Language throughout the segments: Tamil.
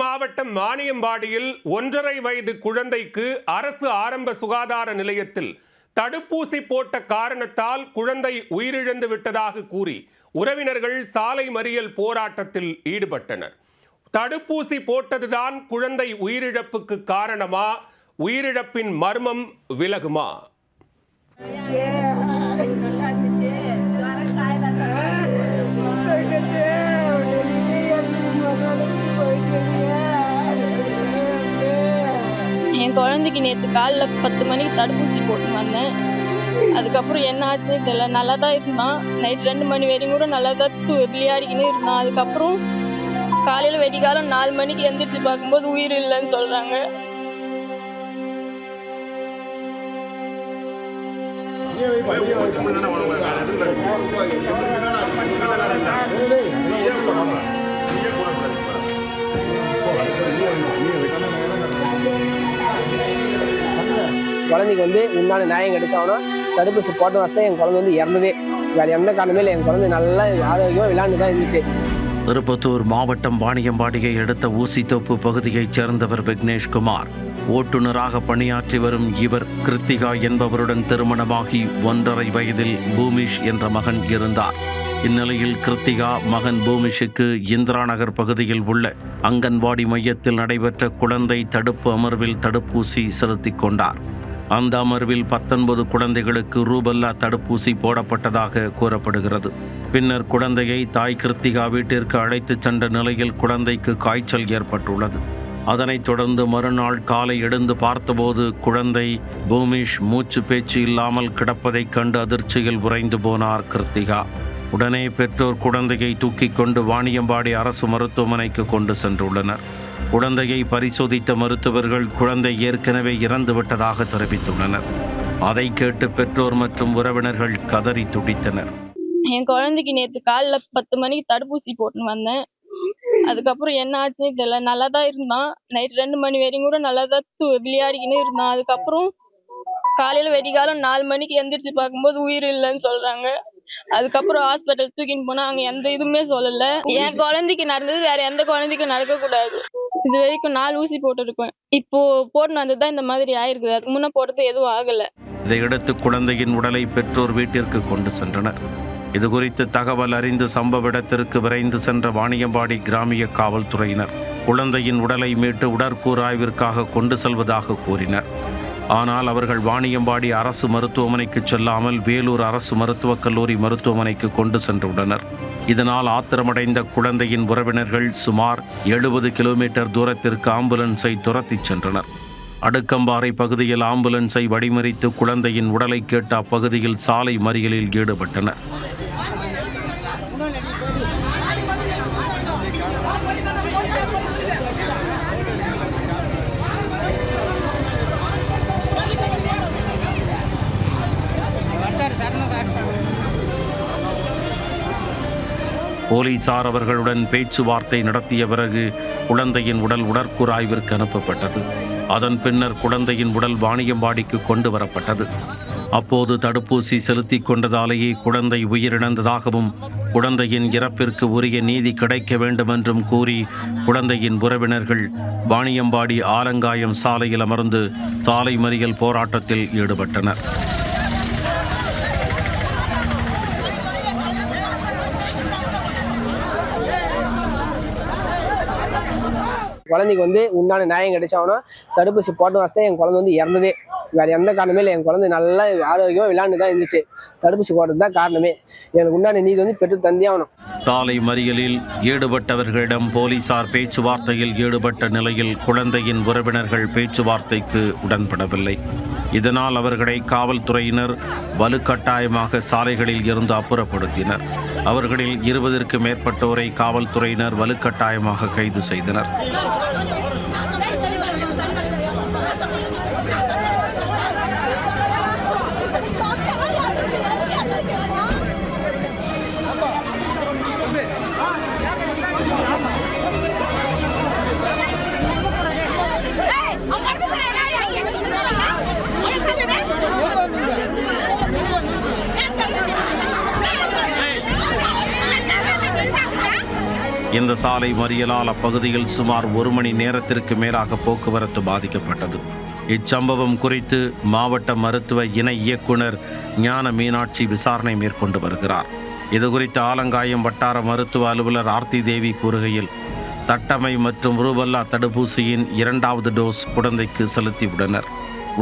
மாவட்டம் வாணியம்பாடியில் ஒன்றரை வயது குழந்தைக்கு அரசு ஆரம்ப சுகாதார நிலையத்தில் தடுப்பூசி போட்ட காரணத்தால் குழந்தை உயிரிழந்து விட்டதாக கூறி உறவினர்கள் சாலை மறியல் போராட்டத்தில் ஈடுபட்டனர். தடுப்பூசி போட்டதுதான் குழந்தை உயிரிழப்புக்கு காரணமா? உயிரிழப்பின் மர்மம் விலகுமா? குழந்தைக்கு நேற்று காலைல பத்து மணிக்கு தடுப்பூசி போட்டு வந்தேன் அதுக்கப்புறம் என்ன ஆச்சுன்னு தெரியல நல்லா தான் இருந்தான் நைட் ரெண்டு மணி வரையும் கூட நல்லா தான் தூ விளையாடிக்கினே இருந்தான் அதுக்கப்புறம் காலையில் வெடிகாலம் நாலு மணிக்கு எந்திரிச்சு பார்க்கும்போது உயிர் இல்லைன்னு சொல்கிறாங்க குழந்தைக்கு வந்து உண்டான நியாயம் கிடைச்சாங்கன்னா தடுப்பூசி போட்ட வசதி என் குழந்தை வந்து இறந்ததே. வேறு எந்த காரணமே இல்லை. என் குழந்தை நல்லா ஆரோக்கியமாக விளையாண்டு தான் இருந்துச்சு. திருப்பத்தூர் மாவட்டம் வாணியம்பாடியை அடுத்த ஊசித்தோப்பு பகுதியைச் சேர்ந்தவர் விக்னேஷ்குமார். ஓட்டுநராக பணியாற்றி வரும் இவர் கிருத்திகா என்பவருடன் திருமணமாகி ஒன்றரை வயதில் பூமிஷ் என்ற மகன் இருந்தார். இந்நிலையில் கிருத்திகா மகன் பூமிஷுக்கு இந்திரா நகர் பகுதியில் உள்ள அங்கன்வாடி மையத்தில் நடைபெற்ற குழந்தை தடுப்பு அமர்வில் தடுப்பூசி செலுத்திக் கொண்டார். அந்த அமர்வில் பத்தொன்பது குழந்தைகளுக்கு ரூபல்லா தடுப்பூசி போடப்பட்டதாக கூறப்படுகிறது. பின்னர் குழந்தையை தாய் கிருத்திகா வீட்டிற்கு அழைத்துச் சென்ற நிலையில் குழந்தைக்கு காய்ச்சல் ஏற்பட்டுள்ளது. அதனைத் தொடர்ந்து மறுநாள் காலை எழுந்து பார்த்தபோது குழந்தை பூமிஷ் மூச்சு பேச்சு இல்லாமல் கிடப்பதைக் கண்டு அதிர்ச்சியில் உறைந்து போனார் கிருத்திகா. உடனே பெற்றோர் குழந்தையை தூக்கிக் கொண்டு வாணியம்பாடி அரசு மருத்துவமனைக்கு கொண்டு சென்றுள்ளனர். குழந்தையை பரிசோதித்த மருத்துவர்கள் குழந்தை ஏற்கனவே இறந்து விட்டதாக தெரிவித்துள்ளனர். அதை கேட்டு பெற்றோர் மற்றும் உறவினர்கள் கதறி துடித்தனர். என் குழந்தைக்கு நேற்று காலைல பத்து மணிக்கு தடுப்பூசி போட்டுன்னு வந்தேன். அதுக்கப்புறம் என்ன ஆச்சுன்னு தெரியல. நல்லா தான் இருந்தான். நைட் ரெண்டு மணி வரையும் கூட நல்லா தான் து- விளையாடிக்கினே இருந்தான். அதுக்கப்புறம் காலையில் வெடிகாலம் நாலு மணிக்கு எந்திரிச்சு பார்க்கும்போது உயிர் இல்லைன்னு சொல்கிறாங்க அதுக்கப்புறம் ஹாஸ்பிட்டல் தூக்கின்னு போனால் அங்கே எந்த இதுவுமே சொல்லலை. என் குழந்தைக்கு நடந்தது வேற எந்த குழந்தைக்கும் நடக்கக்கூடாது. இது வரைக்கும் நாலு ஊசி போட்டிருப்பேன் இப்போ போட்டுன்னு வந்தது தான் இந்த மாதிரி ஆயிருக்குது. அதுக்கு முன்னே போட்டது எதுவும் ஆகலை. இதையடுத்து குழந்தையின் உடலை பெற்றோர் வீட்டிற்கு கொண்டு சென்றனர். இது குறித்து தகவல் அறிந்து சம்பவ இடத்திற்கு விரைந்து சென்ற வாணியம்பாடி கிராமிய காவல்துறையினர் குழந்தையின் உடலை மீட்டு உடற்கூறாய்விற்காக கொண்டு செல்வதாக கூறினர். ஆனால் அவர்கள் வாணியம்பாடி அரசு மருத்துவமனைக்கு செல்லாமல் வேலூர் அரசு மருத்துவக் கல்லூரி மருத்துவமனைக்கு கொண்டு சென்றுள்ளனர் இதனால் ஆத்திரமடைந்த குழந்தையின் உறவினர்கள் சுமார் எழுபது கிலோமீட்டர் தூரத்திற்கு ஆம்புலன்ஸை துரத்திச் சென்றனர். அடுக்கம்பாறை பகுதியில் ஆம்புலன்ஸை வழிமறித்து குழந்தையின் உடலை கேட்டு அப்பகுதியில் சாலை மறியலில் ஈடுபட்டனர். போலீசார் அவர்களுடன் பேச்சுவார்த்தை நடத்திய பிறகு குழந்தையின் உடல் உடற்குராய்விற்கு அனுப்பப்பட்டது. அதன் பின்னர் குழந்தையின் உடல் வாணியம்பாடிக்கு கொண்டு வரப்பட்டது. அப்போது தடுப்பூசி செலுத்திக் கொண்டதாலேயே குழந்தை உயிரிழந்ததாகவும் குழந்தையின் இறப்பிற்கு உரிய நீதி கிடைக்க வேண்டும் என்றும் கூறி குழந்தையின் உறவினர்கள் வாணியம்பாடி ஆலங்காயம் சாலையில் அமர்ந்து சாலை மறியல் போராட்டத்தில் ஈடுபட்டனர். குழந்தைக்கு வந்து உண்டான நியாயம் கிடைச்சாங்கன்னா தடுப்பூசி போட்ட வாசத்தை என் குழந்தை வந்து இறந்ததே. வேறு எந்த காரணமே இல்லை. என் குழந்தை நல்லா ஆரோக்கியமாக விளையாண்டு தான் இருந்துச்சு. தடுப்பூசி போடுறது தான் காரணமே. எனக்கு உண்டான நீதி வந்து பெற்று தந்தே ஆகணும். சாலை மறியலில் ஈடுபட்டவர்களிடம் போலீசார் பேச்சுவார்த்தையில் ஈடுபட்ட நிலையில் குழந்தையின் உறவினர்கள் பேச்சுவார்த்தைக்கு உடன்படவில்லை. இதனால் அவர்களை காவல்துறையினர் வலுக்கட்டாயமாக சாலைகளில் இருந்து அப்புறப்படுத்தினர். அவர்களில் இருபதற்கு மேற்பட்டோரை காவல்துறையினர் வலுக்கட்டாயமாக கைது செய்தனர். இந்த சாலை மறியலால் அப்பகுதியில் சுமார் ஒரு மணி நேரத்திற்கு மேலாக போக்குவரத்து பாதிக்கப்பட்டது. இச்சம்பவம் குறித்து மாவட்ட மருத்துவ இணை இயக்குனர் ஞான மீனாட்சி விசாரணை மேற்கொண்டு வருகிறார். இதுகுறித்து ஆலங்காயம் வட்டார மருத்துவ அலுவலர் ஆர்த்தி தேவி கூறுகையில் தட்டமை மற்றும் ரூபல்லா தடுப்பூசியின் இரண்டாவது டோஸ் குழந்தைக்கு செலுத்தியுள்ளனர்.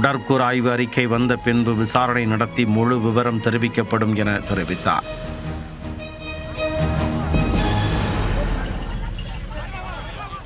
உடற்கூறு ஆய்வு அறிக்கை வந்த பின்பு விசாரணை நடத்தி முழு விவரம் தெரிவிக்கப்படும் என தெரிவித்தார்.